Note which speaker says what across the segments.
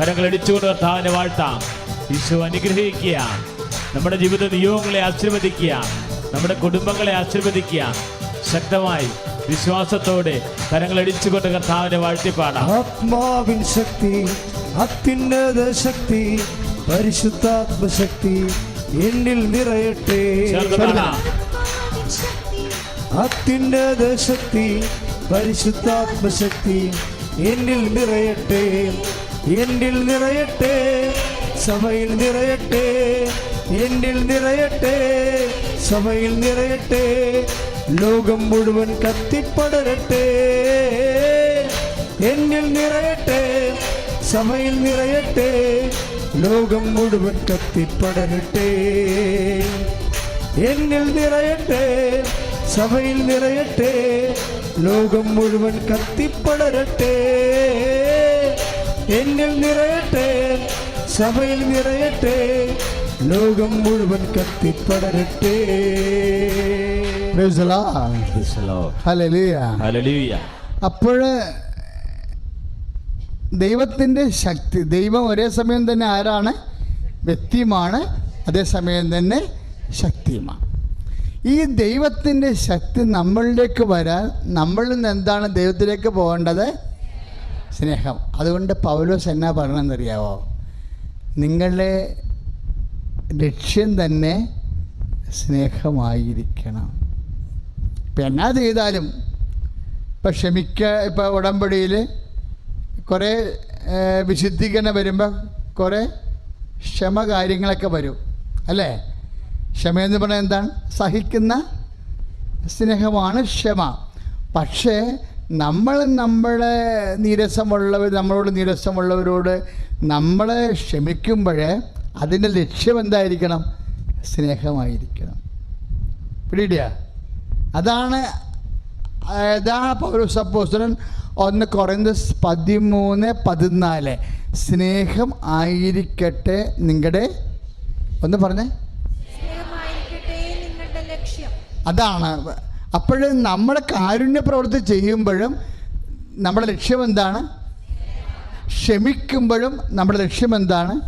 Speaker 1: കരങ്ങൾ അടിച്ചുകൊണ്ട് കർത്താവിനെ വാഴ്ത്താം. ഈശോ അനുഗ്രഹിക്കുക. നമ്മുടെ ജീവിത നിയോഗങ്ങളെ ആശീർവദിക്കുക. നമ്മുടെ കുടുംബങ്ങളെ ആശീർവദിക്കുക. ശക്തമായി വിശ്വാസത്തോടെ കരങ്ങൾ അടിച്ചുകൊണ്ട് കർത്താവിനെ വാഴ്ത്തിപ്പാടാം.
Speaker 2: ആത്മാവിൻ ശക്തി അത്യുന്നത ശക്തി പരിശുദ്ധാത്മശക്തി എന്നിൽ നിറയട്ടെ. അത്യുന്നത ശക്തി പരിശുദ്ധാത്മശക്തി എന്നിൽ നിറയട്ടെ. എന്നിൽ നിറയട്ടെ സഭയിൽ നിറയട്ടെ എന്നിൽ നിറയട്ടെ സഭയിൽ നിറയട്ടെ ലോകം മുഴുവൻ കത്തിപ്പടരട്ടെ എന്നിൽ നിറയട്ടെ സഭയിൽ നിറയട്ടെ ലോകം മുഴുവൻ കത്തിപ്പടരട്ടെ എന്നിൽ നിറയട്ടെ സഭയിൽ നിറയട്ടെ ലോകം മുഴുവൻ കത്തിപ്പടരട്ടെ എന്നിൽ നിറയട്ടെ സഭയിൽ നിറയട്ടെ ലോകം മുഴുവൻ കത്തിപ്പടരട്ടെ.
Speaker 3: അപ്പോഴ് ദൈവത്തിന്റെ ശക്തി ദൈവം ഒരേ സമയം തന്നെ ആരാണ്? വ്യക്തിയുമാണ്. അതേസമയം തന്നെ ശക്തിയുമാണ്. ഈ ദൈവത്തിന്റെ ശക്തി നമ്മളിലേക്ക് വരാൻ നമ്മളിൽ നിന്ന് എന്താണ് ദൈവത്തിലേക്ക് പോകേണ്ടത്? സ്നേഹം. അതുകൊണ്ട് പൗലോസ് എന്നാ പറയണമെന്നറിയാവോ നിങ്ങളുടെ ലക്ഷ്യം തന്നെ സ്നേഹമായിരിക്കണം. ഇപ്പം എന്നാ ചെയ്താലും ഇപ്പം ക്ഷമിക്ക ഇപ്പം ഉടമ്പടിയിൽ കുറേ വിശുദ്ധീകരണം വരുമ്പോൾ കുറേ ക്ഷമ കാര്യങ്ങളൊക്കെ വരും. അല്ലേ? ക്ഷമയെന്ന് പറഞ്ഞാൽ എന്താണ്? സഹിക്കുന്ന സ്നേഹമാണ് ക്ഷമ. പക്ഷേ നമ്മൾ നമ്മളെ നീരസമുള്ളവർ നമ്മളോട് നീരസമുള്ളവരോട് നമ്മളെ ക്ഷമിക്കുമ്പോഴേ അതിന്റെ ലക്ഷ്യം എന്തായിരിക്കണം? സ്നേഹമായിരിക്കണം. പിടിയിടുക അതാണ് അതാണ് പൗരസപ്പോസ്റ്റൻ ഒന്ന് കുറഞ്ഞ പതിമൂന്ന് പതിനാല്. സ്നേഹം ആയിരിക്കട്ടെ നിങ്ങളുടെ ഒന്ന് പറഞ്ഞേ. അതാണ് അപ്പോൾ നമ്മൾ കാരുണ്യ പ്രവൃത്തി ചെയ്യുമ്പോഴും നമ്മുടെ ലക്ഷ്യം എന്താണ്? ക്ഷമിക്കുമ്പോഴും നമ്മുടെ ലക്ഷ്യം എന്താണ്?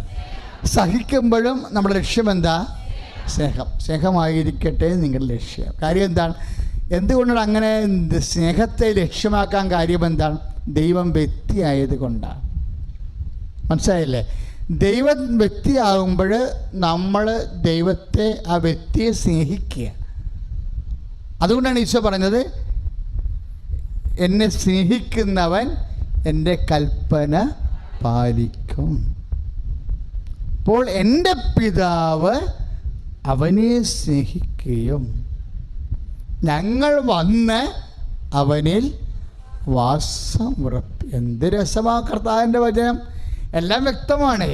Speaker 3: സഹിക്കുമ്പോഴും നമ്മുടെ ലക്ഷ്യം എന്താ? സ്നേഹം. സ്നേഹമായിരിക്കട്ടെ നിങ്ങളുടെ ലക്ഷ്യം. കാര്യം എന്താണ്? എന്തുകൊണ്ടാണ് അങ്ങനെ സ്നേഹത്തെ ലക്ഷ്യമാക്കാൻ കാര്യം എന്താണ്? ദൈവം വ്യക്തിയായത് കൊണ്ടാണ് മനസ്സിലായില്ലേ? ദൈവം വ്യക്തിയാകുമ്പോൾ നമ്മൾ ദൈവത്തെ ആ വ്യക്തിയെ സ്നേഹിക്കുക അതുകൊണ്ടാണ് ഈശോ പറഞ്ഞത് എന്നെ സ്നേഹിക്കുന്നവൻ എന്റെ കൽപ്പന പാലിക്കും. അപ്പോൾ എന്റെ പിതാവ് അവനെ സ്നേഹിക്കുകയും ഞങ്ങൾ വന്ന് അവനിൽ വാസം ഉറപ്പ് എന്ത് രസമാ കർത്താവിന്റെ വചനം. എല്ലാം വ്യക്തമാണ്.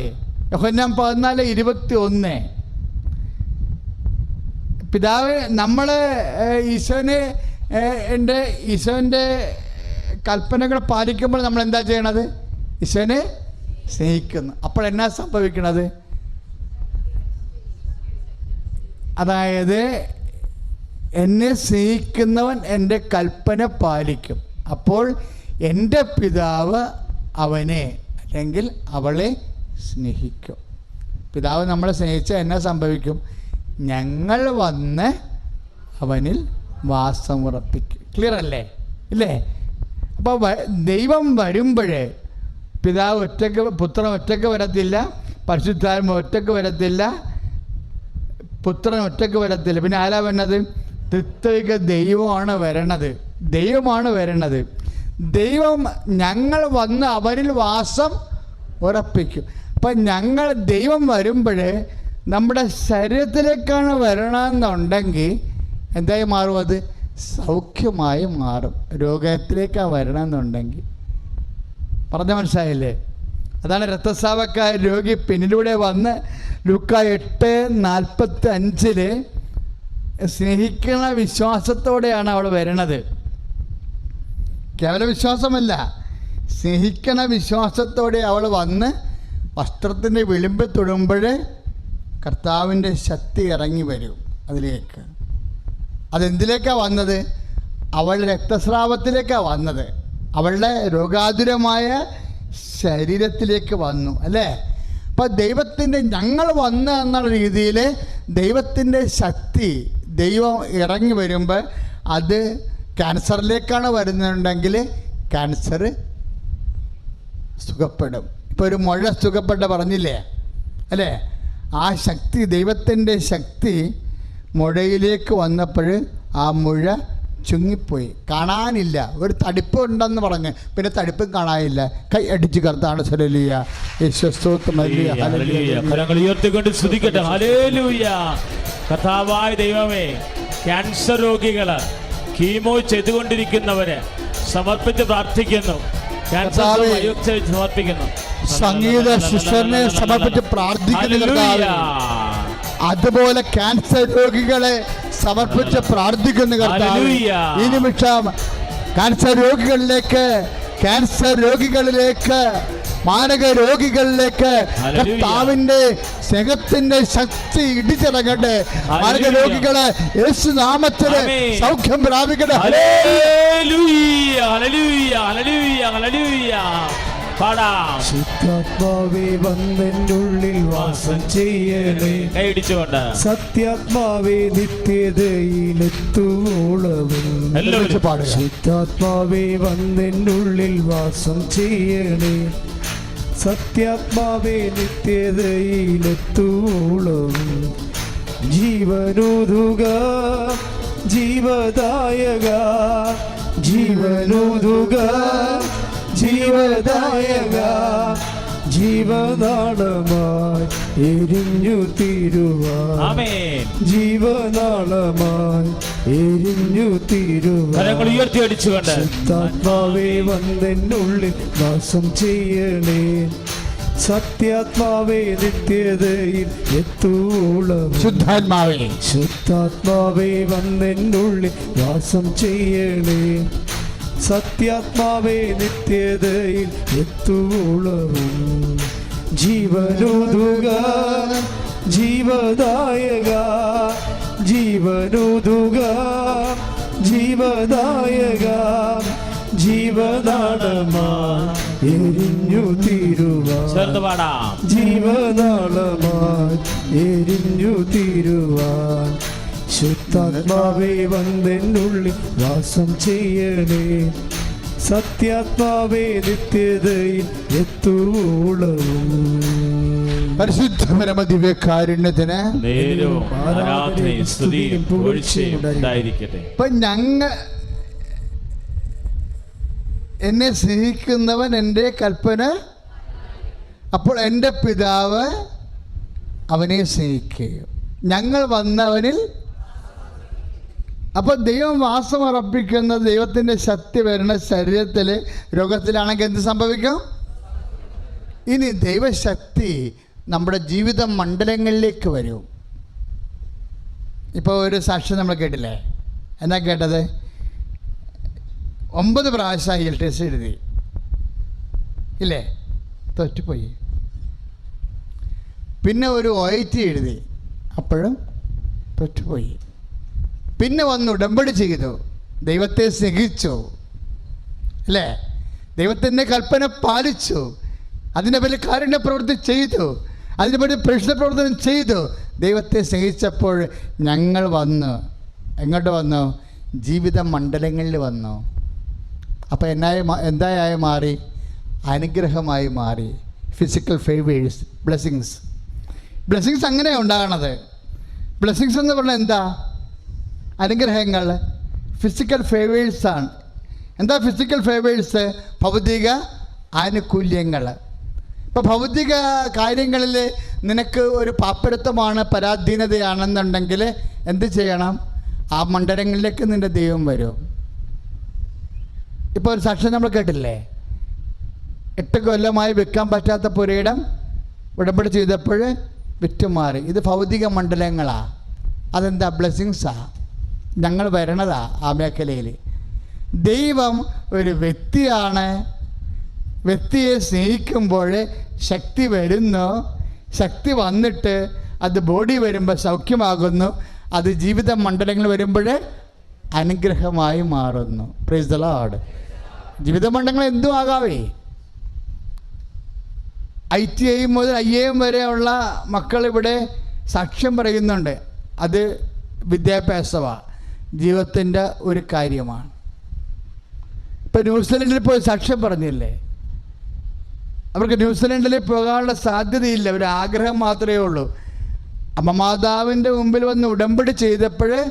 Speaker 3: യോഹന്നാൻ പതിനാല് ഇരുപത്തി ഒന്ന് പിതാവ് നമ്മൾ ഈശോനെ എന്റെ ഈശോന്റെ കൽപ്പനകൾ പാലിക്കുമ്പോൾ നമ്മൾ എന്താ ചെയ്യണത്? ഈശോനെ സ്നേഹിക്കുന്നു. അപ്പോൾ എന്നാ സംഭവിക്കണത്? അതായത് എന്നെ സ്നേഹിക്കുന്നവൻ എന്റെ കൽപ്പന പാലിക്കും. അപ്പോൾ എന്റെ പിതാവ് അവനെ അല്ലെങ്കിൽ അവളെ സ്നേഹിക്കും. പിതാവ് നമ്മളെ സ്നേഹിച്ചാൽ എന്നാ സംഭവിക്കും? ഞങ്ങൾ വന്ന് അവനിൽ വാസം ഉറപ്പിക്കും. ക്ലിയർ അല്ലേ? ഇല്ലേ? അപ്പോൾ ദൈവം വരുമ്പോഴേ പിതാവ് ഒറ്റയ്ക്ക് പുത്രൻ ഒറ്റയ്ക്ക് വരത്തില്ല പരിശുദ്ധാത്മ ഒറ്റയ്ക്ക് വരത്തില്ല പുത്രൻ ഒറ്റയ്ക്ക് വരത്തില്ല. പിന്നെ ആരാ വരണത്? തൃത്വിക ദൈവമാണ് വരണത്. ദൈവമാണ് വരണത്. ദൈവം ഞങ്ങൾ വന്ന് അവരിൽ വാസം ഉറപ്പിക്കും. അപ്പം ഞങ്ങൾ ദൈവം വരുമ്പോൾ നമ്മുടെ ശരീരത്തിലേക്കാണ് വരണമെന്നുണ്ടെങ്കിൽ എന്തായി മാറും അത്? സൗഖ്യമായി മാറും. രോഗത്തിലേക്കാണ് വരണമെന്നുണ്ടെങ്കിൽ. പറഞ്ഞ മനസ്സിലായില്ലേ? അതാണ് രക്തസ്രാവക്കാർ രോഗി പിന്നിലൂടെ വന്ന് ലുക്ക എട്ട് നാൽപ്പത്തി അഞ്ചിൽ സ്നേഹിക്കുന്ന വിശ്വാസത്തോടെയാണ് അവൾ വരണത്. കേവല വിശ്വാസമല്ല. സ്നേഹിക്കണ വിശ്വാസത്തോടെ അവൾ വന്ന് വസ്ത്രത്തിന്റെ വിളിമ്പ് തൊടുമ്പോൾ കർത്താവിന്റെ ശക്തി ഇറങ്ങി വരും അതിലേക്ക്. അതെന്തിലേക്കാണ് വന്നത്? അവൾ രക്തസ്രാവത്തിലേക്കാണ് വന്നത്. അവളുടെ രോഗാതുരമായ ശരീരത്തിലേക്ക് വന്നു അല്ലേ? അപ്പോൾ ദൈവത്തിന്റെ ഞങ്ങൾ വന്ന് എന്നുള്ള രീതിയിൽ ദൈവത്തിന്റെ ശക്തി ദൈവം ഇറങ്ങി വരുമ്പോൾ അത് ക്യാൻസറിലേക്കാണ് വരുന്നുണ്ടെങ്കിൽ ക്യാൻസർ സുഖപ്പെടും. ഇപ്പോൾ ഒരു മുഴ സുഖപ്പെട്ട പറഞ്ഞില്ലേ? അല്ലേ? ആ ശക്തി ദൈവത്തിന്റെ ശക്തി മുഴയിലേക്ക് വന്നപ്പോൾ ആ മുഴ ചുങ്ങിപ്പോയി. കാണാനില്ല. ഒരു തടിപ്പ് ഉണ്ടെന്ന് പറഞ്ഞ്. പിന്നെ തടിപ്പും കാണാനില്ല. കൈ അടിച്ച് കർത്താണ്.
Speaker 1: കരങ്ങൾ ഉയർത്തിക്കൊണ്ട് കഥാവായ ദൈവമേ ക്യാൻസർ രോഗികൾ കീമോ ചെയ്തുകൊണ്ടിരിക്കുന്നവര് സമർപ്പിച്ച് പ്രാർത്ഥിക്കുന്നു. സമർപ്പിക്കുന്നു.
Speaker 3: സംഗീത ശിഷ്യനെ സമർപ്പിച്ച് പ്രാർത്ഥിക്കുന്നു. അതുപോലെ ക്യാൻസർ രോഗികളെ സമർപ്പിച്ച് പ്രാർത്ഥിക്കുന്നു കർത്താവേ. ഈ നിമിഷം ക്യാൻസർ രോഗികളിലേക്ക് ക്യാൻസർ രോഗികളിലേക്ക് മാരക രോഗികളിലേക്ക്. കർത്താവിന്റെ സ്നേഹത്തിന്റെ ശക്തി ഇടിച്ചിറങ്ങട്ടെ മാരക
Speaker 1: ഹല്ലേലൂയ.
Speaker 3: രോഗികളെ യേശു
Speaker 1: നാമത്തിൽ
Speaker 3: സൗഖ്യം പ്രാപിക്കട്ടെ
Speaker 1: ഹല്ലേലൂയ. ഹല്ലേലൂയ. ഹല്ലേലൂയ. ഹല്ലേലൂയ. പാടാം
Speaker 2: ശുദ്ധാത്മാവേ വന്നെന്റെ ഉള്ളിൽ വാസം ചെയ്യണേ
Speaker 1: കൈയിടിച്ചുകൊണ്ട്
Speaker 2: സത്യാത്മാവേ നിത്യതയിലെത്തുവോളവും ശുദ്ധാത്മാവേ വന്നെന്റെ ഉള്ളിൽ വാസം ചെയ്യണേ സത്യാത്മാവേ നിത്യതയിലെത്തുവോളവും ജീവനുതുക ജീവദായക ജീവനുതുക ജീവദായക. ജീവനാളമായി എരിഞ്ഞു തീരുവാ
Speaker 1: ആമേൻ.
Speaker 2: ജീവനാളമായി എരിഞ്ഞു
Speaker 1: തീരുവാത്മാവേ വന്നുള്ളിൽ
Speaker 2: ശുദ്ധാത്മാവേ വന്നെന്നുള്ളിൽ വാസം ചെയ്യണേ. സത്യാത്മാവേ നിത്യതയിൽ എത്തൂളം
Speaker 3: ശുദ്ധാത്മാവേ.
Speaker 2: ശുദ്ധാത്മാവേ വന്നെന്നുള്ളിൽ വാസം ചെയ്യണേ. സത്യാത്മാവേ നിത്യതയിൽ എത്തുവോളവും. ജീവനോതുക ജീവദായക ജീവനോതുക ജീവദായക ജീവനാടമാ എരിഞ്ഞു ജീവനാടമാരിഞ്ഞു
Speaker 1: ചേർന്ന്
Speaker 2: ജീവനാളമായി എരിഞ്ഞു തീരുവാൻ ശുദ്ധാത്മാവേ വന്നെന്നുള്ളിൽ വാസം ചെയ്യണേ. സത്യാത്മാവേ നിത്യതയിൽ എത്തൂളവും
Speaker 3: പരിശുദ്ധ പരമ ദിവ്യകാരുണ്യത്തിന് ഇപ്പൊ ഞങ്ങ എന്നെ സ്നേഹിക്കുന്നവൻ എന്റെ കൽപ്പന അപ്പോൾ എന്റെ പിതാവ് അവനെ സ്നേഹിക്കുകയും. ഞങ്ങൾ വന്നവനിൽ അപ്പോൾ ദൈവം വാസം ഉറപ്പിക്കുന്ന ദൈവത്തിന്റെ ശക്തി വരുന്ന ശരീരത്തിൽ രോഗത്തിലാണെങ്കിൽ എന്ത് സംഭവിക്കും? ഇനി ദൈവശക്തി നമ്മുടെ ജീവിത മണ്ഡലങ്ങളിലേക്ക് വരും. ഇപ്പോൾ ഒരു സാക്ഷ്യം നമ്മൾ കേട്ടില്ലേ? എന്നാ കേട്ടത്? ഒമ്പത് പ്രാവശ്യം എൽ ടി എഴുതി. ഇല്ലേ? തൊറ്റുപോയി. പിന്നെ ഒരു ഒ ഐ ടി എഴുതി. അപ്പോഴും തോറ്റുപോയി. പിന്നെ വന്ന് ഉടമ്പടി ചെയ്തു. ദൈവത്തെ സ്നേഹിച്ചു. അല്ലേ? ദൈവത്തിന്റെ കൽപ്പന പാലിച്ചു. അതിന്റെ പേരിൽ കാരുണ്യ പ്രവൃത്തി ചെയ്തു. അതിന്റെ പേരിൽ പ്രശ്ന പ്രവർത്തനം ചെയ്തു. ദൈവത്തെ സ്നേഹിച്ചപ്പോൾ ഞങ്ങൾ വന്നു. എങ്ങോട്ട് വന്നു? ജീവിത മണ്ഡലങ്ങളിൽ വന്നു. അപ്പോൾ എന്നായി എന്തായി മാറി? അനുഗ്രഹമായി മാറി. ഫിസിക്കൽ ഫേവേഴ്സ് ബ്ലെസ്സിങ്സ് ബ്ലെസ്സിങ്സ് അങ്ങനെയാണ് ഉണ്ടാകണത്. ബ്ലെസ്സിങ്സ് എന്ന് പറഞ്ഞാൽ എന്താ? അനുഗ്രഹങ്ങൾ ഫിസിക്കൽ ഫേവേഴ്സാണ് എന്താ ഫിസിക്കൽ ഫേവേഴ്സ് ഭൗതിക ആനുകൂല്യങ്ങൾ ഇപ്പോൾ ഭൗതിക കാര്യങ്ങളിൽ നിനക്ക് ഒരു പാപ്പരത്വമാണ് പരാധീനതയാണെന്നുണ്ടെങ്കിൽ എന്ത് ചെയ്യണം? ആ മണ്ഡലങ്ങളിലേക്ക് നിന്റെ ദൈവം വരും. ഇപ്പോൾ ഒരു സാക്ഷ്യം നമ്മൾ കേട്ടില്ലേ? എട്ട് കൊല്ലമായി വിൽക്കാൻ പറ്റാത്ത പുരയിടം ഉടമ്പടി ചെയ്തപ്പോൾ വിറ്റുമാറി. ഇത് ഭൗതിക മണ്ഡലങ്ങളാണ് അതെന്താ? ബ്ലെസ്സിങ്സാ ഞങ്ങൾ വരണതാ ആ മേഖലയിൽ. ദൈവം ഒരു വ്യക്തിയാണ്. വ്യക്തിയെ സ്നേഹിക്കുമ്പോൾ ശക്തി വരുന്നു. ശക്തി വന്നിട്ട് അത് ബോഡി വരുമ്പോൾ സൗഖ്യമാകുന്നു. അത് ജീവിത മണ്ഡലങ്ങൾ വരുമ്പോൾ അനുഗ്രഹമായി മാറുന്നു. പ്രൈസ് ദ ലോഡ് ജീവിത മണ്ഡലങ്ങൾ എന്തും ആകാവേ. ഐ ടി ഐ മുതൽ ഐ എം വരെയുള്ള മക്കൾ ഇവിടെ സാക്ഷ്യം പറയുന്നുണ്ട്. അത് വിദ്യാഭ്യാസമാണ് ജീവിതത്തിന്റെ ഒരു കാര്യമാണ്. ഇപ്പം ന്യൂസിലൻഡിൽ പോയി സാക്ഷ്യം പറഞ്ഞില്ലേ? അവർക്ക് ന്യൂസിലൻഡിൽ പോകാനുള്ള സാധ്യതയില്ല. ഒരു ആഗ്രഹം മാത്രമേ ഉള്ളൂ. അമ്മ മാതാവിന്റെ മുമ്പിൽ വന്ന് ഉടമ്പടി ചെയ്തപ്പോൾ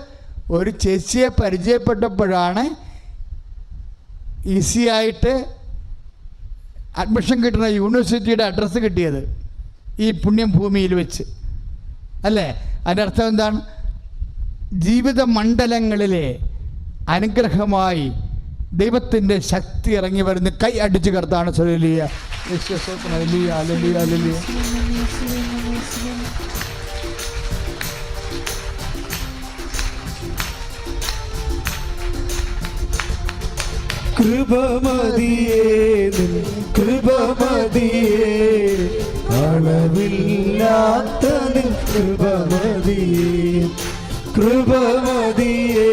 Speaker 3: ഒരു ചേച്ചിയെ പരിചയപ്പെട്ടപ്പോഴാണ് ഈസി ആയിട്ട് അഡ്മിഷൻ കിട്ടുന്ന യൂണിവേഴ്സിറ്റിയുടെ അഡ്രസ്സ് കിട്ടിയത് ഈ പുണ്യം ഭൂമിയിൽ വെച്ച്. അല്ലേ? അതിന്റെ അർത്ഥം എന്താണ്? ജീവിത മണ്ഡലങ്ങളിലെ അനുഗ്രഹമായി ദൈവത്തിന്റെ ശക്തി ഇറങ്ങി വരുന്ന. കൈ അടിച്ചു കർത്താണ്
Speaker 2: കൃപമതിയേ കൃപമതിയേ. അളവില്ലാത്ത കൃപമതിയേ. കൃപമതിയേ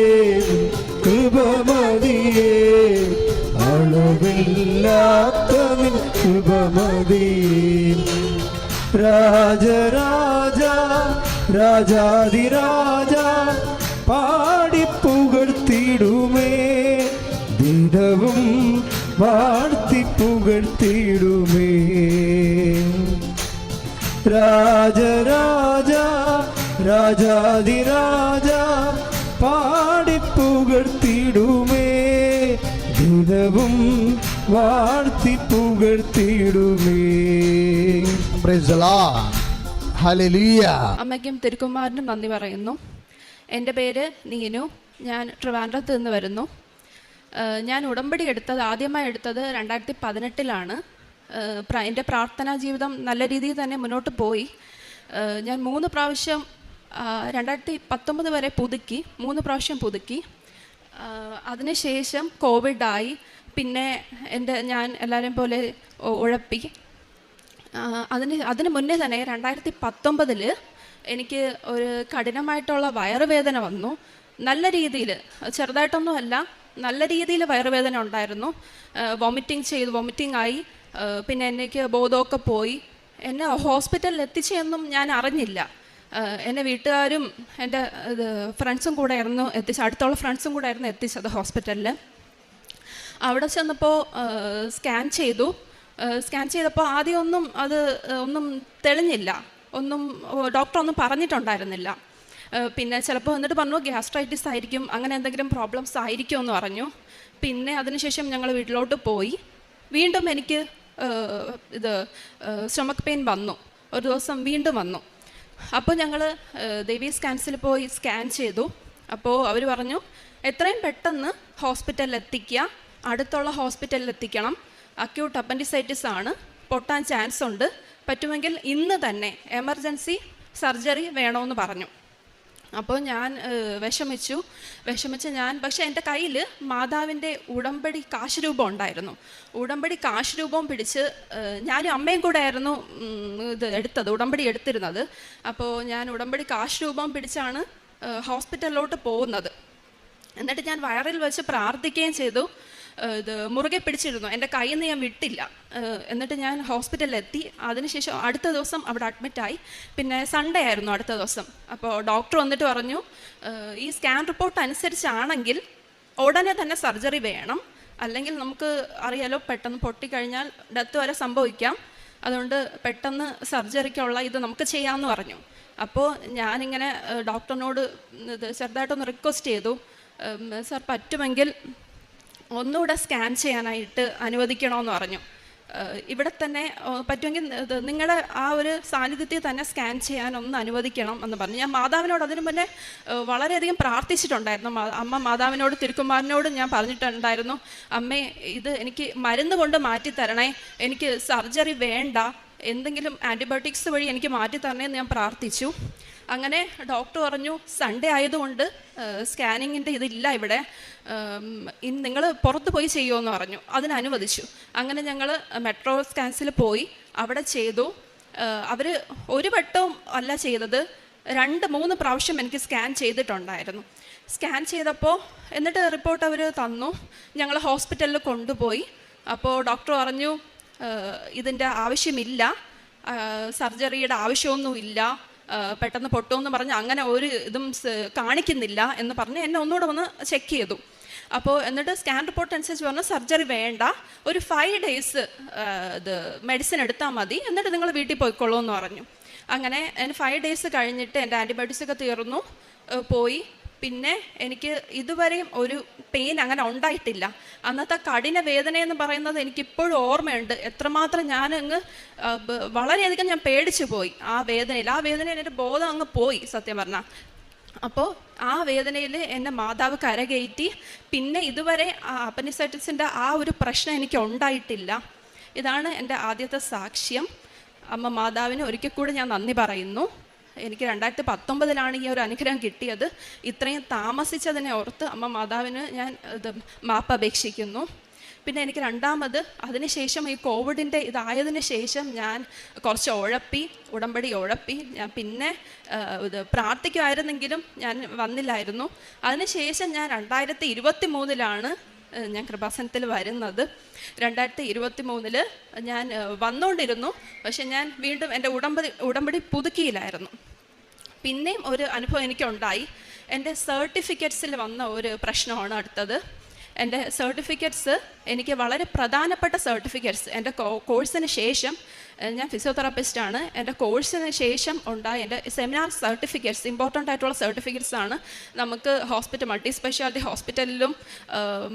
Speaker 2: കൃപമതിയേ അളവില്ലാത്ത നിൻ കൃപമതിയേ രാജരാജ രാജാതിരാജ പാടിപ്പുകഴ്ത്തിടുമേ ദിനവും വാഴ്ത്തി പുകഴ്ത്തിടുമേ രാജരാജ രാജാതിരാജ പാടിപ്പുകഴ്ത്തിടുമേ ദിനവും വാഴ്ത്തി പുകഴ്ത്തിടുമേ
Speaker 3: ഹലലിയ
Speaker 4: അമ്മയ്ക്കും തിരുക്കുമാരനും നന്ദി പറയുന്നു. എന്റെ പേര് നീനു. ഞാൻ ട്രിവാൻഡ്രത്ത് നിന്ന് വരുന്നു. ഞാൻ ഉടമ്പടി എടുത്തത് ആദ്യമായി എടുത്തത് രണ്ടായിരത്തി പതിനെട്ടിലാണ് എന്റെ പ്രാർത്ഥനാ ജീവിതം നല്ല രീതിയിൽ തന്നെ മുന്നോട്ട് പോയി. ഞാൻ മൂന്ന് പ്രാവശ്യം രണ്ടായിരത്തി പത്തൊമ്പത് വരെ പുതുക്കി മൂന്ന് പ്രാവശ്യം പുതുക്കി. അതിനുശേഷം കോവിഡായി. പിന്നെ എന്റെ ഞാൻ എല്ലാവരെയും പോലെ ഉഴപ്പി. അതിന് അതിന് മുന്നേ തന്നെ രണ്ടായിരത്തി പത്തൊമ്പതിൽ എനിക്ക് ഒരു കഠിനമായിട്ടുള്ള വയറുവേദന വന്നു. നല്ല രീതിയിൽ ചെറുതായിട്ടൊന്നുമല്ല നല്ല രീതിയിൽ വയറുവേദന ഉണ്ടായിരുന്നു. വോമിറ്റിംഗ് ചെയ്തു വോമിറ്റിംഗ് ആയി പിന്നെ എനിക്ക് ബോധമൊക്കെ പോയി. എന്നെ ഹോസ്പിറ്റലിൽ എത്തിച്ചെന്നും ഞാൻ അറിഞ്ഞില്ല. എന്നെ വീട്ടുകാരും എന്റെ ഫ്രണ്ട്സും കൂടെ ആയിരുന്നു എത്തിച്ചത് അടുത്തുള്ള ഫ്രണ്ട്സും കൂടെ ആയിരുന്നു എത്തിച്ചത് ഹോസ്പിറ്റലിൽ അവിടെ ചെന്നപ്പോൾ സ്കാൻ ചെയ്തു. സ്കാൻ ചെയ്തപ്പോൾ ആദ്യം ഒന്നും അത് ഒന്നും തെളിഞ്ഞില്ല. ഒന്നും ഡോക്ടർ ഒന്നും പറഞ്ഞിട്ടുണ്ടായിരുന്നില്ല. പിന്നെ ചിലപ്പോൾ എന്നിട്ട് പറഞ്ഞു ഗ്യാസ്ട്രൈറ്റിസ് ആയിരിക്കും അങ്ങനെ എന്തെങ്കിലും പ്രോബ്ലംസ് ആയിരിക്കും എന്ന് പറഞ്ഞു. പിന്നെ അതിനുശേഷം ഞങ്ങൾ വീട്ടിലോട്ട് പോയി. വീണ്ടും എനിക്ക് ഇത് സ്റ്റൊമക്ക് പെയിൻ വന്നു. ഒരു ദിവസം വീണ്ടും വന്നു. അപ്പോൾ ഞങ്ങൾ ദേവി സ്കാൻസിൽ പോയി സ്കാൻ ചെയ്തു. അപ്പോൾ അവർ പറഞ്ഞു എത്രയും പെട്ടെന്ന് ഹോസ്പിറ്റലിൽ എത്തിക്കുക അടുത്തുള്ള ഹോസ്പിറ്റലിൽ എത്തിക്കണം അക്യൂട്ട് അപ്പൻഡിസൈറ്റിസ് ആണ്. പൊട്ടാൻ ചാൻസ് ഉണ്ട് പറ്റുമെങ്കിൽ ഇന്ന് തന്നെ എമർജൻസി സർജറി വേണമെന്ന് പറഞ്ഞു. അപ്പോൾ ഞാൻ വിഷമിച്ചു. വിഷമിച്ച് ഞാൻ പക്ഷെ എന്റെ കയ്യിൽ മാതാവിന്റെ ഉടമ്പടി കാശ് രൂപം ഉണ്ടായിരുന്നു. ഉടമ്പടി കാശ് രൂപം പിടിച്ച് ഞാനും അമ്മയും കൂടെ ആയിരുന്നു ഇത് എടുത്തത് ഉടമ്പടി എടുത്തിരുന്നത്. അപ്പോൾ ഞാൻ ഉടമ്പടി കാശ് രൂപം പിടിച്ചാണ് ഹോസ്പിറ്റലിലോട്ട് പോകുന്നത്. എന്നിട്ട് ഞാൻ വയറിൽ വെച്ച് പ്രാർത്ഥിക്കുകയും ചെയ്തു. ഇത് മുറുകെ പിടിച്ചിരുന്നു. എന്റെ കയ്യിൽ നിന്ന് ഞാൻ വിട്ടില്ല. എന്നിട്ട് ഞാൻ ഹോസ്പിറ്റലിൽ എത്തി അതിനുശേഷം അടുത്ത ദിവസം അവിടെ അഡ്മിറ്റായി പിന്നെ സൺഡേ ആയിരുന്നു അടുത്ത ദിവസം. അപ്പോൾ ഡോക്ടർ വന്നിട്ട് പറഞ്ഞു ഈ സ്കാൻ റിപ്പോർട്ട് അനുസരിച്ചാണെങ്കിൽ ഉടനെ തന്നെ സർജറി വേണം. അല്ലെങ്കിൽ നമുക്ക് അറിയാലോ പെട്ടെന്ന് പൊട്ടിക്കഴിഞ്ഞാൽ ഡെത്ത് വരെ സംഭവിക്കാം. അതുകൊണ്ട് പെട്ടെന്ന് സർജറിക്കുള്ള ഇത് നമുക്ക് ചെയ്യാമെന്ന് പറഞ്ഞു. അപ്പോൾ ഞാനിങ്ങനെ ഡോക്ടറിനോട് ഇത് ചെറുതായിട്ടൊന്ന് റിക്വസ്റ്റ് ചെയ്തു. സാർ പറ്റുമെങ്കിൽ ഒന്നുകൂടെ സ്കാൻ ചെയ്യാനായിട്ട് അനുവദിക്കണമെന്ന് പറഞ്ഞു. ഇവിടെ തന്നെ പറ്റുമെങ്കിൽ നിങ്ങളുടെ ആ ഒരു സാന്നിധ്യത്തിൽ തന്നെ സ്കാൻ ചെയ്യാൻ ഒന്ന് അനുവദിക്കണം എന്ന് പറഞ്ഞു. ഞാൻ മാതാവിനോട് അതിനു മുന്നേ വളരെയധികം പ്രാർത്ഥിച്ചിട്ടുണ്ടായിരുന്നു. അമ്മ മാതാവിനോട് തിരുക്കുമാരനോട് ഞാൻ പറഞ്ഞിട്ടുണ്ടായിരുന്നു അമ്മേ ഇത് എനിക്ക് മരുന്ന് കൊണ്ട് മാറ്റി തരണേ എനിക്ക് സർജറി വേണ്ട എന്തെങ്കിലും ആന്റിബയോട്ടിക്സ് വഴി എനിക്ക് മാറ്റി തരണേ എന്ന് ഞാൻ പ്രാർത്ഥിച്ചു. അങ്ങനെ ഡോക്ടർ പറഞ്ഞു സൺഡേ ആയതുകൊണ്ട് സ്കാനിങ്ങിന്റെ ഇതില്ല ഇവിടെ. ഇന്ന് നിങ്ങൾ പുറത്ത് പോയി ചെയ്യുമെന്ന് പറഞ്ഞു. അതിന് അനുവദിച്ചു അങ്ങനെ ഞങ്ങൾ മെട്രോ സ്കാൻസിൽ പോയി. അവിടെ ചെയ്തു. അവർ ഒരു വട്ടവും അല്ല ചെയ്തത്. രണ്ട് മൂന്ന് പ്രാവശ്യം എനിക്ക് സ്കാൻ ചെയ്തിട്ടുണ്ടായിരുന്നു. സ്കാൻ ചെയ്തപ്പോൾ എന്നിട്ട് റിപ്പോർട്ട് അവർ തന്നു. ഞങ്ങൾ ഹോസ്പിറ്റലിൽ കൊണ്ടുപോയി. അപ്പോൾ ഡോക്ടർ പറഞ്ഞു ഇതിന്റെ ആവശ്യമില്ല. സർജറിയുടെ ആവശ്യമൊന്നുമില്ല. പെട്ടെന്ന് പൊട്ടുമെന്ന് പറഞ്ഞ് അങ്ങനെ ഒരു ഇതും കാണിക്കുന്നില്ല എന്ന് പറഞ്ഞ് എന്നെ ഒന്നുകൂടെ ഒന്ന് ചെക്ക് ചെയ്തു. അപ്പോൾ എന്നിട്ട് സ്കാൻ റിപ്പോർട്ട് അനുസരിച്ച് പറഞ്ഞു സർജറി വേണ്ട ഒരു ഫൈവ് ഡേയ്സ് ഇത് മെഡിസിൻ എടുത്താൽ മതി എന്നിട്ട് നിങ്ങൾ വീട്ടിൽ പോയിക്കോളൂ എന്ന് പറഞ്ഞു. അങ്ങനെ ഫൈവ് ഡേയ്സ് കഴിഞ്ഞിട്ട് എന്റെ ആന്റിബയോട്ടിക്സ് ഒക്കെ തീർന്നു പോയി. പിന്നെ എനിക്ക് ഇതുവരെയും ഒരു പെയിൻ അങ്ങനെ ഉണ്ടായിട്ടില്ല. അന്നത്തെ കഠിന വേദന എന്ന് പറയുന്നത് എനിക്കിപ്പോഴും ഓർമ്മയുണ്ട്. എത്രമാത്രം ആ, വളരെയധികം ഞാൻ പേടിച്ചു പോയി ആ വേദനയിൽ. ആ വേദനയിൽ എന്റെ ബോധം അങ്ങ് പോയി സത്യം പറഞ്ഞാൽ അപ്പോൾ ആ വേദനയിൽ എന്റെ മാതാവ് കരകയറ്റി. പിന്നെ ഇതുവരെ ആ അപ്പനിസൈറ്റിസിന്റെ ആ ഒരു പ്രശ്നം എനിക്ക് ഉണ്ടായിട്ടില്ല. ഇതാണ് എന്റെ ആദ്യത്തെ സാക്ഷ്യം. അമ്മ മാതാവിന് ഒരിക്കൽ കൂടി ഞാൻ നന്ദി പറയുന്നു. എനിക്ക് രണ്ടായിരത്തി പത്തൊമ്പതിലാണ് ഈ ഒരു അനുഗ്രഹം കിട്ടിയത്. ഇത്രയും താമസിച്ചതിനെ ഓർത്ത് അമ്മ മാതാവിന് ഞാൻ ഇത് മാപ്പ് അപേക്ഷിക്കുന്നു. പിന്നെ എനിക്ക് രണ്ടാമത് അതിനുശേഷം ഈ കോവിഡിന്റെ ഇതായതിനു ശേഷം ഞാൻ കുറച്ച് ഉഴപ്പി ഉടമ്പടി ഉഴപ്പി. ഞാൻ പിന്നെ ഇത് പ്രാർത്ഥിക്കുമായിരുന്നെങ്കിലും ഞാൻ വന്നില്ലായിരുന്നു. അതിനുശേഷം ഞാൻ രണ്ടായിരത്തി ഇരുപത്തി മൂന്നിലാണ് ഞാൻ കൃപാസനത്തിൽ വരുന്നത്. രണ്ടായിരത്തി ഇരുപത്തി മൂന്നിൽ ഞാൻ വന്നുകൊണ്ടിരുന്നു പക്ഷെ ഞാൻ വീണ്ടും എന്റെ ഉടമ്പടി ഉടമ്പടി പുതുക്കിയില്ലായിരുന്നു പിന്നെയും ഒരു അനുഭവം എനിക്കുണ്ടായി. എന്റെ സർട്ടിഫിക്കറ്റ്സിൽ വന്ന ഒരു പ്രശ്നമാണ് അടുത്തത്. എന്റെ സർട്ടിഫിക്കറ്റ്സ് എനിക്ക് വളരെ പ്രധാനപ്പെട്ട സർട്ടിഫിക്കറ്റ്സ് എന്റെ കോഴ്സിന് ശേഷം ഞാൻ ഫിസിയോതെറാപ്പിസ്റ്റാണ്. എന്റെ കോഴ്സിന് ശേഷം ഉണ്ടായ എന്റെ സെമിനാർ സർട്ടിഫിക്കറ്റ്സ് ഇമ്പോർട്ടന്റ് ആയിട്ടുള്ള സർട്ടിഫിക്കറ്റ്സ് ആണ് നമുക്ക് ഹോസ്പിറ്റൽ മൾട്ടി സ്പെഷ്യാലിറ്റി ഹോസ്പിറ്റലിലും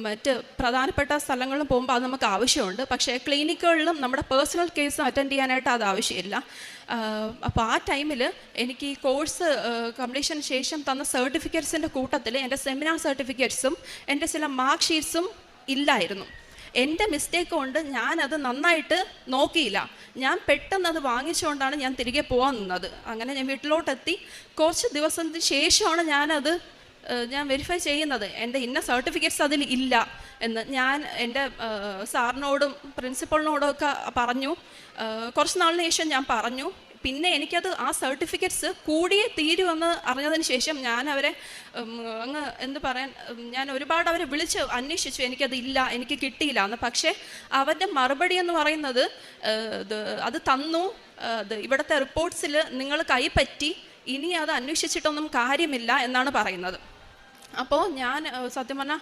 Speaker 4: മറ്റ് പ്രധാനപ്പെട്ട സ്ഥലങ്ങളിലും പോകുമ്പോൾ അത് നമുക്ക് ആവശ്യമുണ്ട്. പക്ഷേ ക്ലിനിക്കുകളിലും നമ്മുടെ പേഴ്സണൽ കേസ് അറ്റൻഡ് ചെയ്യാനായിട്ട് അത് ആവശ്യമില്ല. അപ്പോൾ ആ ടൈമിൽ എനിക്ക് ഈ കോഴ്സ് കംപ്ലീഷന് ശേഷം തന്ന സർട്ടിഫിക്കറ്റ്സിന്റെ കൂട്ടത്തിൽ എന്റെ സെമിനാർ സർട്ടിഫിക്കറ്റ്സും എന്റെ ചില മാർക്ക് ഷീറ്റ്സും ഇല്ലായിരുന്നു. എന്റെ മിസ്റ്റേക്ക് കൊണ്ട് ഞാനത് നന്നായിട്ട് നോക്കിയില്ല. ഞാൻ പെട്ടെന്ന് അത് വാങ്ങിച്ചുകൊണ്ടാണ് ഞാൻ തിരികെ പോകാൻ നിന്നത്. അങ്ങനെ ഞാൻ വീട്ടിലോട്ടെത്തി. കുറച്ച് ദിവസത്തിന് ശേഷമാണ് ഞാനത് ഞാൻ വെരിഫൈ ചെയ്യുന്നത്. എന്റെ ഇന്ന സർട്ടിഫിക്കറ്റ്സ് അതിൽ ഇല്ല എന്ന് ഞാൻ എന്റെ സാറിനോടും പ്രിൻസിപ്പളിനോടും ഒക്കെ പറഞ്ഞു. കുറച്ച് നാളിന് ശേഷം ഞാൻ പറഞ്ഞു. പിന്നെ എനിക്കത് ആ സർട്ടിഫിക്കറ്റ്സ് കൂടിയേ തീരുമെന്ന് അറിഞ്ഞതിന് ശേഷം ഞാൻ അവരെ അങ്ങ് എന്ത് പറയാൻ ഞാൻ ഒരുപാട് അവരെ വിളിച്ച് അന്വേഷിച്ചു. എനിക്കതില്ല എനിക്ക് കിട്ടിയില്ല എന്ന്. പക്ഷേ അവരുടെ മറുപടി എന്ന് പറയുന്നത് അത് തന്നു. ഇവിടുത്തെ റിപ്പോർട്ട്സിൽ നിങ്ങൾ കൈപ്പറ്റി ഇനി അത് അന്വേഷിച്ചിട്ടൊന്നും കാര്യമില്ല എന്നാണ് പറയുന്നത്. അപ്പോൾ ഞാൻ സത്യം പറഞ്ഞാൽ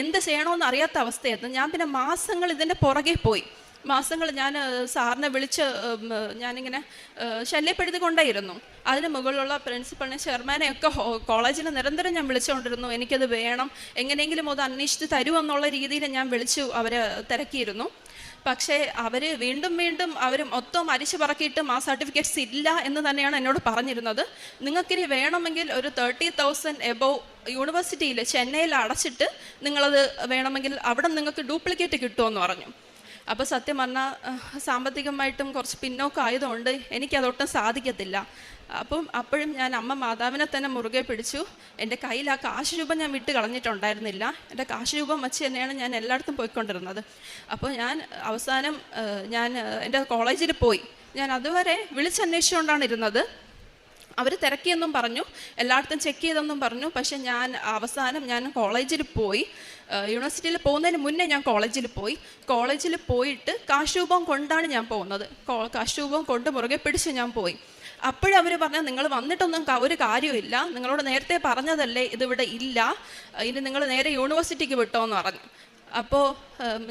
Speaker 4: എന്ത് ചെയ്യണമെന്ന് അറിയാത്ത അവസ്ഥയായിരുന്നു. ഞാൻ പിന്നെ മാസങ്ങൾ ഇതിന്റെ പുറകെ പോയി. മാസങ്ങൾ ഞാൻ സാറിനെ വിളിച്ച് ഞാനിങ്ങനെ ശല്യപ്പെടുത്തിക്കൊണ്ടേയിരുന്നു. അതിന് മുകളിലുള്ള പ്രിൻസിപ്പളിനെ ചെയർമാനെ ഒക്കെ കോളേജിൽ നിരന്തരം ഞാൻ വിളിച്ചുകൊണ്ടിരുന്നു എനിക്കത് വേണം എങ്ങനെയെങ്കിലും അത് അന്വേഷിച്ച് തരുമെന്നുള്ള രീതിയിൽ ഞാൻ വിളിച്ചു അവരെ തിരക്കിയിരുന്നു. പക്ഷേ അവർ വീണ്ടും വീണ്ടും അവർ മൊത്തം അരിച്ചു പറക്കിയിട്ടും ആ സർട്ടിഫിക്കറ്റ്സ് ഇല്ല എന്ന് തന്നെയാണ് എന്നോട് പറഞ്ഞിരുന്നത്. നിങ്ങൾക്കിനി വേണമെങ്കിൽ ഒരു തേർട്ടി തൗസൻഡ് എബോവ് യൂണിവേഴ്സിറ്റിയിൽ ചെന്നൈയിൽ അടച്ചിട്ട് നിങ്ങളത് വേണമെങ്കിൽ അവിടെ നിങ്ങൾക്ക് ഡ്യൂപ്ലിക്കേറ്റ് കിട്ടുമെന്ന് പറഞ്ഞു. അപ്പോൾ സത്യം പറഞ്ഞാൽ സാമ്പത്തികമായിട്ടും കുറച്ച് പിന്നോക്കമായതുകൊണ്ട് എനിക്കതൊട്ടും സാധിക്കത്തില്ല. അപ്പം അപ്പോഴും ഞാൻ അമ്മ മാതാവിനെ തന്നെ മുറുകെ പിടിച്ചു. എന്റെ കയ്യിൽ ആ കാശ് ഞാൻ വിട്ട് കളഞ്ഞിട്ടുണ്ടായിരുന്നില്ല. എന്റെ കാശ് രൂപം വച്ച് തന്നെയാണ് ഞാൻ എല്ലായിടത്തും പോയിക്കൊണ്ടിരുന്നത്. അപ്പോൾ ഞാൻ അവസാനം ഞാൻ എന്റെ കോളേജിൽ പോയി. ഞാൻ അതുവരെ വിളിച്ചന്വേഷിച്ചുകൊണ്ടാണ് ഇരുന്നത്. അവർ തിരക്കിയെന്നും പറഞ്ഞു എല്ലായിടത്തും ചെക്ക് ചെയ്തെന്നും പറഞ്ഞു. പക്ഷേ ഞാൻ അവസാനം ഞാൻ കോളേജിൽ പോയി. യൂണിവേഴ്സിറ്റിയിൽ പോകുന്നതിന് മുന്നേ ഞാൻ കോളേജിൽ പോയി. കോളേജിൽ പോയിട്ട് കാശൂപം കൊണ്ടാണ് ഞാൻ പോകുന്നത്. കാശൂപം കൊണ്ട് മുറുകെ പിടിച്ച് ഞാൻ പോയി. അപ്പോഴവർ പറഞ്ഞു നിങ്ങൾ വന്നിട്ടൊന്നും ഒരു കാര്യമില്ല നിങ്ങളോട് നേരത്തെ പറഞ്ഞതല്ലേ ഇതിവിടെ ഇല്ല. ഇനി നിങ്ങൾ നേരെ യൂണിവേഴ്സിറ്റിക്ക് വിട്ടോ എന്ന് പറഞ്ഞു. അപ്പോൾ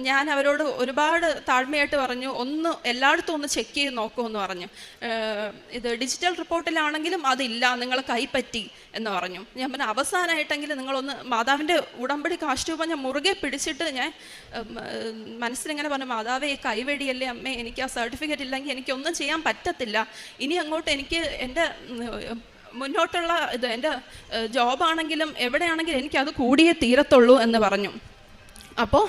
Speaker 4: ഞാൻ അവരോട് ഒരുപാട് താഴ്മയായിട്ട് പറഞ്ഞു. ഒന്ന് എല്ലായിടത്തും ഒന്ന് ചെക്ക് ചെയ്ത് എന്ന് പറഞ്ഞു. ഇത് ഡിജിറ്റൽ റിപ്പോർട്ടിലാണെങ്കിലും അതില്ല നിങ്ങൾ കൈപ്പറ്റി എന്ന് പറഞ്ഞു. ഞാൻ പറഞ്ഞു അവസാനമായിട്ടെങ്കിലും നിങ്ങളൊന്ന് മാതാവിന്റെ ഉടമ്പടി കാഷ്ടൂപം ഞാൻ മുറുകെ പിടിച്ചിട്ട് ഞാൻ മനസ്സിലിങ്ങനെ പറഞ്ഞു മാതാവേ കൈവെടിയല്ലേ അമ്മേ എനിക്ക് ആ സർട്ടിഫിക്കറ്റ് ഇല്ലെങ്കിൽ എനിക്കൊന്നും ചെയ്യാൻ പറ്റത്തില്ല. ഇനി അങ്ങോട്ട് എനിക്ക് എന്റെ മുന്നോട്ടുള്ള ഇത് എന്റെ ജോബാണെങ്കിലും എവിടെയാണെങ്കിലും എനിക്കത് കൂടിയേ തീരത്തുള്ളൂ എന്ന് പറഞ്ഞു. അപ്പോൾ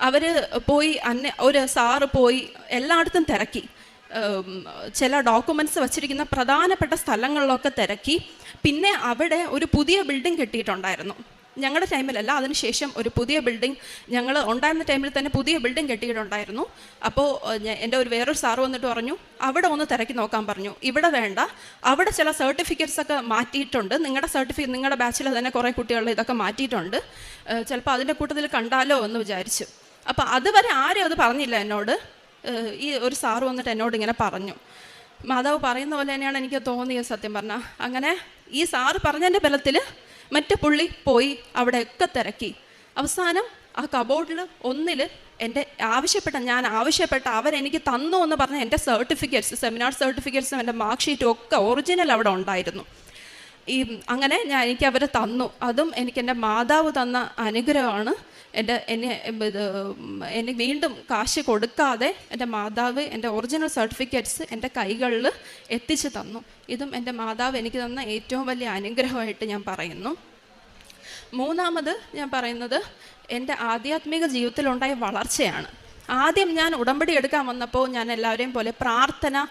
Speaker 4: അവർ പോയി അന്നെ ഒരു സാറ് പോയി എല്ലായിടത്തും തിരക്കി. ചില ഡോക്യുമെന്റ്സ് വച്ചിരിക്കുന്ന പ്രധാനപ്പെട്ട സ്ഥലങ്ങളിലൊക്കെ തിരക്കി. പിന്നെ അവിടെ ഒരു പുതിയ ബിൽഡിംഗ് കെട്ടിയിട്ടുണ്ടായിരുന്നു. ഞങ്ങളുടെ ടൈമിലല്ല അതിനുശേഷം ഒരു പുതിയ ബിൽഡിംഗ് ഞങ്ങൾ ഉണ്ടായിരുന്ന ടൈമിൽ തന്നെ പുതിയ ബിൽഡിംഗ് കെട്ടിയിട്ടുണ്ടായിരുന്നു അപ്പോൾ എന്റെ ഒരു വേറൊരു സാറ് വന്നിട്ട് പറഞ്ഞു അവിടെ ഒന്ന് തിരക്കി നോക്കാൻ പറഞ്ഞു. ഇവിടെ വേണ്ട. അവിടെ ചില സർട്ടിഫിക്കറ്റ്സ് ഒക്കെ മാറ്റിയിട്ടുണ്ട്. നിങ്ങളുടെ സർട്ടിഫിക്കറ്റ് നിങ്ങളുടെ ബാച്ചിൽ തന്നെ കുറേ കുട്ടികളുടെ ഇതൊക്കെ മാറ്റിയിട്ടുണ്ട്. ചിലപ്പോൾ അതിന്റെ കൂട്ടത്തിൽ കണ്ടാലോ എന്ന് വിചാരിച്ചു. അപ്പോൾ അതുവരെ ആരും അത് പറഞ്ഞില്ല എന്നോട്. ഈ ഒരു സാറ് വന്നിട്ട് എന്നോട് ഇങ്ങനെ പറഞ്ഞു. മാതാവ് പറയുന്ന പോലെ തന്നെയാണ് എനിക്ക് തോന്നിയത് സത്യം പറഞ്ഞാൽ അങ്ങനെ ഈ സാറ് പറഞ്ഞതിന്റെ ബലത്തിൽ മറ്റേ പുള്ളി പോയി അവിടെയൊക്കെ തിരക്കി. അവസാനം ആ കബോർഡിൽ ഒന്നിൽ എന്റെ ആവശ്യപ്പെട്ട ഞാൻ ആവശ്യപ്പെട്ട അവരെനിക്ക് തന്നു എന്ന് പറഞ്ഞ എന്റെ സർട്ടിഫിക്കറ്റ്സ് സെമിനാർ സർട്ടിഫിക്കറ്റ്സും എന്റെ മാർക്ക് ഷീറ്റും ഒക്കെ ഒറിജിനൽ അവിടെ ഉണ്ടായിരുന്നു. ഈ അങ്ങനെ ഞാൻ എനിക്ക് അവർ തന്നു. അതും എനിക്ക് എന്റെ മാതാവ് തന്ന അനുഗ്രഹമാണ്. എന്റെ എന്നെ എന്നെ വീണ്ടും കാശ് കൊടുക്കാതെ എന്റെ മാതാവ് എന്റെ ഒറിജിനൽ സർട്ടിഫിക്കറ്റ്സ് എന്റെ കൈകളിൽ എത്തിച്ചു തന്നു. ഇതും എന്റെ മാതാവ് എനിക്ക് തന്ന ഏറ്റവും വലിയ അനുഗ്രഹമായിട്ട് ഞാൻ പറയുന്നു. മൂന്നാമത് ഞാൻ പറയുന്നത് എന്റെ ആധ്യാത്മിക ജീവിതത്തിലുണ്ടായ വളർച്ചയാണ്. ആദ്യം ഞാൻ ഉടമ്പടി എടുക്കാൻ വന്നപ്പോൾ ഞാൻ എല്ലാവരെയും പോലെ പ്രാർത്ഥന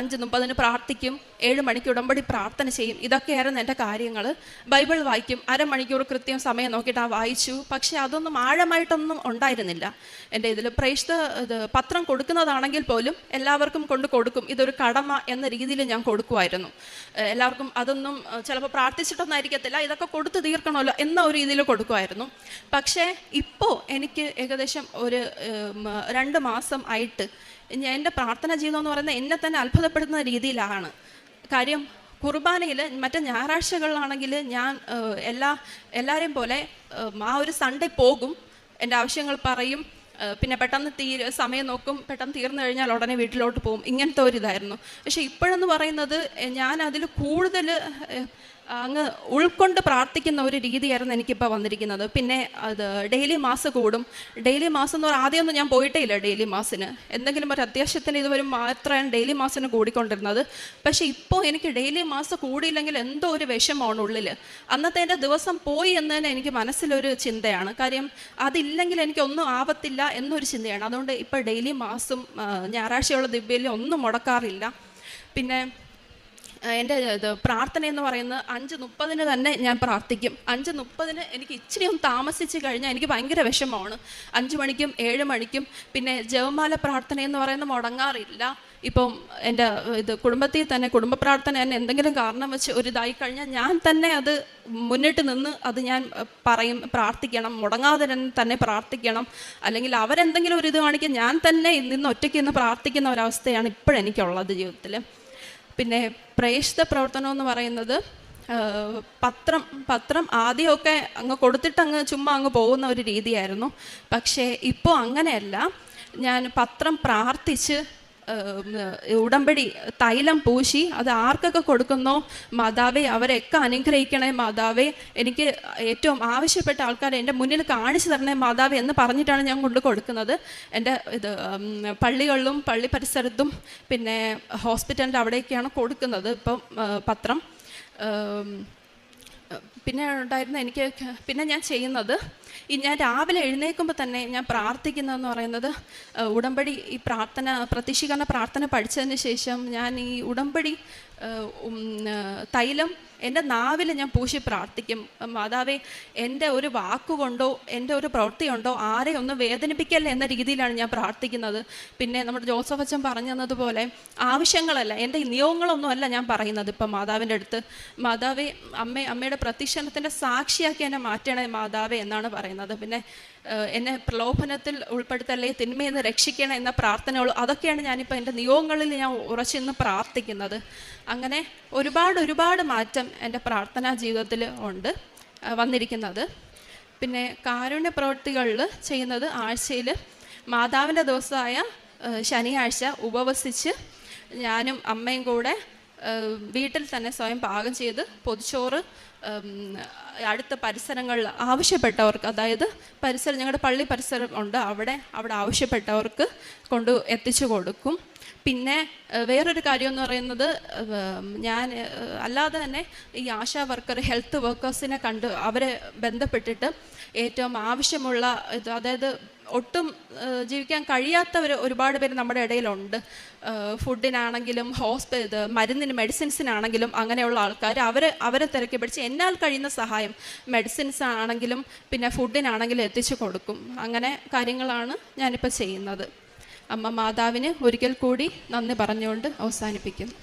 Speaker 4: അഞ്ച് മുപ്പതിന് പ്രാർത്ഥിക്കും ഏഴ് മണിക്ക് ഉടമ്പടി പ്രാർത്ഥന ചെയ്യും. ഇതൊക്കെയായിരുന്നു എന്റെ കാര്യങ്ങൾ. ബൈബിൾ വായിക്കും. അരമണിക്കൂർ കൃത്യം സമയം നോക്കിയിട്ട് ആ വായിച്ചു. പക്ഷേ അതൊന്നും ആഴമായിട്ടൊന്നും ഉണ്ടായിരുന്നില്ല. എന്റെ ഇതിൽ പ്രേക്ഷിത പത്രം കൊടുക്കുന്നതാണെങ്കിൽ പോലും എല്ലാവർക്കും കൊണ്ട് കൊടുക്കും. ഇതൊരു കടമ എന്ന രീതിയിൽ ഞാൻ കൊടുക്കുമായിരുന്നു. എല്ലാവർക്കും അതൊന്നും ചിലപ്പോൾ പ്രാർത്ഥിച്ചിട്ടൊന്നും ആയിരിക്കത്തില്ല. ഇതൊക്കെ കൊടുത്ത് തീർക്കണമല്ലോ എന്ന ഒരു രീതിയിൽ കൊടുക്കുമായിരുന്നു. പക്ഷേ ഇപ്പോൾ എനിക്ക് ഏകദേശം ഒരു രണ്ട് മാസം ആയിട്ട് എന്റെ പ്രാർത്ഥന ജീവിതം എന്ന് പറയുന്നത് എന്നെ തന്നെ അത്ഭുതപ്പെടുത്തുന്ന രീതിയിലാണ്. കാര്യം കുർബാനയിൽ മറ്റേ ഞായറാഴ്ചകളിലാണെങ്കിൽ ഞാൻ എല്ലാ എല്ലാവരെയും പോലെ ആ ഒരു സൺഡേ പോകും. എന്റെ ആവശ്യങ്ങൾ പറയും. പിന്നെ പെട്ടെന്ന് തീ സമയം നോക്കും. പെട്ടെന്ന് തീർന്നു കഴിഞ്ഞാൽ ഉടനെ വീട്ടിലോട്ട് പോകും. ഇങ്ങനത്തെ ഒരു ഇതായിരുന്നു. പക്ഷെ ഇപ്പോഴെന്ന് പറയുന്നത് ഞാൻ അതിൽ കൂടുതൽ അങ്ങ് ഉൾക്കൊണ്ട് പ്രാർത്ഥിക്കുന്ന ഒരു രീതിയായിരുന്നു എനിക്കിപ്പോൾ വന്നിരിക്കുന്നത്. പിന്നെ അത് ഡെയിലി മാസ് കൂടും. ഡെയിലി മാസം എന്ന് പറഞ്ഞാൽ ആദ്യമൊന്നും ഞാൻ പോയിട്ടേ ഇല്ല ഡെയിലി മാസിന്. എന്തെങ്കിലും ഒരു അത്യാവശ്യത്തിന് ഇതുവരും മാത്രമാണ് ഡെയിലി മാസിന് കൂടിക്കൊണ്ടിരുന്നത്. പക്ഷേ ഇപ്പോൾ എനിക്ക് ഡെയിലി മാസ് കൂടിയില്ലെങ്കിൽ എന്തോ ഒരു വിഷമമാണ് ഉള്ളിൽ അന്നത്തെ എന്റെ ദിവസം പോയി എന്ന് തന്നെ എനിക്ക് മനസ്സിലൊരു ചിന്തയാണ്. കാര്യം അതില്ലെങ്കിൽ എനിക്കൊന്നും ആവത്തില്ല എന്നൊരു ചിന്തയാണ്. അതുകൊണ്ട് ഇപ്പോൾ ഡെയിലി മാസും ഞായറാഴ്ചയുള്ള ദിവ്യയിൽ ഒന്നും മുടക്കാറില്ല. പിന്നെ എന്റെ ഇത് പ്രാർത്ഥന എന്ന് പറയുന്നത് അഞ്ച് മുപ്പതിന് തന്നെ ഞാൻ പ്രാർത്ഥിക്കും. അഞ്ച് മുപ്പതിന് എനിക്ക് ഇച്ചിരി ഒന്ന് താമസിച്ച് കഴിഞ്ഞാൽ എനിക്ക് ഭയങ്കര വിഷമമാണ്. അഞ്ച് മണിക്കും ഏഴ് മണിക്കും പിന്നെ ജവമാല പ്രാർത്ഥന എന്ന് പറയുന്നത് മുടങ്ങാറില്ല. ഇപ്പം എന്റെ ഇത് കുടുംബത്തിൽ തന്നെ കുടുംബ പ്രാർത്ഥന തന്നെ എന്തെങ്കിലും കാരണം വെച്ച് ഒരു ഇതായി കഴിഞ്ഞാൽ ഞാൻ തന്നെ അത് മുന്നിട്ട് നിന്ന് അത് ഞാൻ പറയും പ്രാർത്ഥിക്കണം. മുടങ്ങാതെ തന്നെ- പ്രാർത്ഥിക്കണം. അല്ലെങ്കിൽ അവരെന്തെങ്കിലും ഒരു ഇത് കാണിക്കാൻ ഞാൻ തന്നെ നിന്ന് ഒറ്റയ്ക്ക് നിന്ന് പ്രാർത്ഥിക്കുന്ന ഒരവസ്ഥയാണ് ഇപ്പോഴെനിക്കുള്ളത് ജീവിതത്തിൽ പിന്നെ പ്രേക്ഷിത പ്രവർത്തനം എന്ന് പറയുന്നത് പത്രം പത്രം ആദ്യമൊക്കെ അങ്ങ് കൊടുത്തിട്ട് അങ്ങ് ചുമ്മാ അങ്ങ് പോകുന്ന ഒരു രീതിയായിരുന്നു. പക്ഷേ ഇപ്പോൾ അങ്ങനെയല്ല. ഞാൻ പത്രം പ്രാർത്ഥിച്ച് ഉടമ്പടി തൈലം പൂശി അത് ആർക്കൊക്കെ കൊടുക്കുന്നോ? മാതാവേ അവരെയൊക്കെ അനുഗ്രഹിക്കണേ മാതാവേ. എനിക്ക് ഏറ്റവും ആവശ്യപ്പെട്ട ആൾക്കാരെ എന്റെ മുന്നിൽ കാണിച്ചു തരണേ മാതാവേ എന്ന് പറഞ്ഞിട്ടാണ് ഞാൻ കൊണ്ട് കൊടുക്കുന്നത്. എന്റെ ഇത് പള്ളികളിലും പള്ളി പരിസരത്തും പിന്നെ ഹോസ്പിറ്റലിന്റെ അവിടെയൊക്കെയാണ് കൊടുക്കുന്നത് ഇപ്പം പത്രം. പിന്നെ ഉണ്ടായിരുന്ന എനിക്ക് പിന്നെ ഞാൻ ചെയ്യുന്നത് ഈ ഞാൻ രാവിലെ എഴുന്നേൽക്കുമ്പോൾ തന്നെ ഞാൻ പ്രാർത്ഥിക്കുന്നതെന്ന് പറയുന്നത് ഉടമ്പടി ഈ പ്രാർത്ഥന പ്രതീക്ഷിക്കുന്ന പ്രാർത്ഥന പഠിച്ചതിന് ശേഷം ഞാൻ ഈ ഉടമ്പടി തൈലം എന്റെ നാവിൽ ഞാൻ പൂശി പ്രാർത്ഥിക്കും. മാതാവേ എന്റെ ഒരു വാക്കുകൊണ്ടോ എന്റെ ഒരു പ്രവൃത്തി കൊണ്ടോ ആരെ ഒന്ന് വേദനിപ്പിക്കല്ല എന്ന രീതിയിലാണ് ഞാൻ പ്രാർത്ഥിക്കുന്നത്. പിന്നെ നമ്മുടെ ജോസഫ് അച്ഛൻ പറഞ്ഞു തന്നതുപോലെ ആവശ്യങ്ങളല്ല എന്റെ നിയോഗങ്ങളൊന്നുമല്ല ഞാൻ പറയുന്നത് ഇപ്പം മാതാവിന്റെ അടുത്ത്. മാതാവേ അമ്മ അമ്മയുടെ പ്രത്യക്ഷണത്തിന്റെ സാക്ഷിയാക്കി എന്നെ മാറ്റണേ മാതാവേ എന്നാണ് പറയുന്നത്. പിന്നെ എന്നെ പ്രലോഭനത്തിൽ ഉൾപ്പെടുത്തല്ലേ തിന്മയിൽ രക്ഷിക്കണം എന്ന പ്രാർത്ഥനകൾ അതൊക്കെയാണ് ഞാനിപ്പോൾ എന്റെ നിയോഗങ്ങളിൽ ഞാൻ ഉറച്ചിന്ന് പ്രാർത്ഥിക്കുന്നത്. അങ്ങനെ ഒരുപാട് ഒരുപാട് മാറ്റം എന്റെ പ്രാർത്ഥനാ ജീവിതത്തിൽ ഉണ്ട് വന്നിരിക്കുന്നത്. പിന്നെ കാരുണ്യ പ്രവൃത്തികളിൽ ചെയ്യുന്നത് ആഴ്ചയിൽ മാതാവിന്റെ ദിവസമായ ശനിയാഴ്ച ഉപവസിച്ച് ഞാനും അമ്മയും കൂടെ വീട്ടിൽ തന്നെ സ്വയം പാകം ചെയ്ത് പൊതിച്ചോറ് അടുത്ത പരിസരങ്ങളിൽ ആവശ്യപ്പെട്ടവർക്ക് അതായത് പരിസരം ഞങ്ങളുടെ പള്ളി പരിസരം ഉണ്ട് അവിടെ അവിടെ ആവശ്യപ്പെട്ടവർക്ക് കൊണ്ട് എത്തിച്ചു കൊടുക്കും. പിന്നെ വേറൊരു കാര്യം എന്ന് പറയുന്നത് ഞാൻ അല്ലാതെ തന്നെ ഈ ആശാ വർക്കർ ഹെൽത്ത് വർക്കേഴ്സിനെ കണ്ട് അവരെ ബന്ധപ്പെട്ടിട്ട് ഏറ്റവും ആവശ്യമുള്ള ഇത് അതായത് ഒട്ടും ജീവിക്കാൻ കഴിയാത്തവർ ഒരുപാട് പേര് നമ്മുടെ ഇടയിലുണ്ട്. ഫുഡിനാണെങ്കിലും ഹോസ്പി ഇത് മരുന്നിന് മെഡിസിൻസിനാണെങ്കിലും അങ്ങനെയുള്ള ആൾക്കാർ അവർ അവരെ തിരക്കി പിടിച്ച് എന്നാൽ കഴിയുന്ന സഹായം മെഡിസിൻസ് ആണെങ്കിലും പിന്നെ ഫുഡിനാണെങ്കിലും എത്തിച്ചു കൊടുക്കും. അങ്ങനെ കാര്യങ്ങളാണ് ഞാനിപ്പോൾ ചെയ്യുന്നത്. അമ്മ മാതാവിന് ഒരിക്കൽ കൂടി നന്ദി പറഞ്ഞുകൊണ്ട് അവസാനിപ്പിക്കുന്നു.